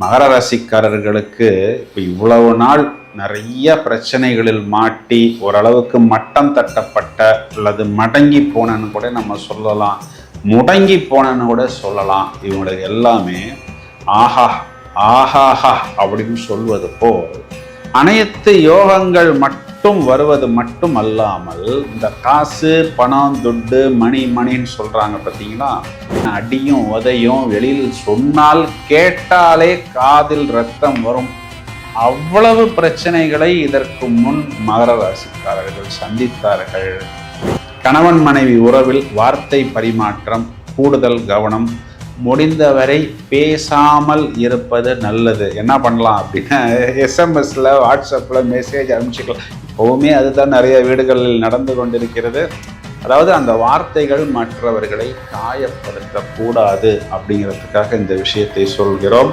மகர ராசிக்காரர்களுக்கு இப்போ இவ்வளவு நாள் நிறைய பிரச்சனைகளில் மாட்டி ஓரளவுக்கு மட்டம் தட்டப்பட்ட அல்லது மடங்கி போனன்னு கூட நம்ம சொல்லலாம். முடங்கி போனன்னு கூட சொல்லலாம். இவங்களுக்கு எல்லாமே ஆஹா ஆஹாஹா அப்படின்னு சொல்வது போல் அனைத்து யோகங்கள் மட்டும் வருவது மட்டும் அல்லாமல் இந்த காசு பணம் துட்டு மணி மணின்னு சொல்றாங்க பார்த்தீங்களா அடியும் உதையும் வெளியில் சொன்னால் கேட்டாலே காதில் ரத்தம் வரும். அவ்வளவு பிரச்சனைகளை இதற்கு முன் மகர ராசிக்காரர்கள் சந்தித்தார்கள். கணவன் மனைவி உறவில் வார்த்தை பரிமாற்றம் கூடுதல் கவனம் முடிந்தவரை பேசாமல் இருப்பது நல்லது. என்ன பண்ணலாம் அப்படின்னா எஸ்எம்எஸ்ல வாட்ஸ்அப்பில் மெசேஜ் அனுப்பிச்சிக்கலாம். இப்போவுமே அதுதான் நிறைய வீடுகளில் நடந்து கொண்டிருக்கிறது. அதாவது அந்த வார்த்தைகள் மற்றவர்களை காயப்படுத்தக்கூடாது அப்படிங்கிறதுக்காக இந்த விஷயத்தை சொல்கிறோம்.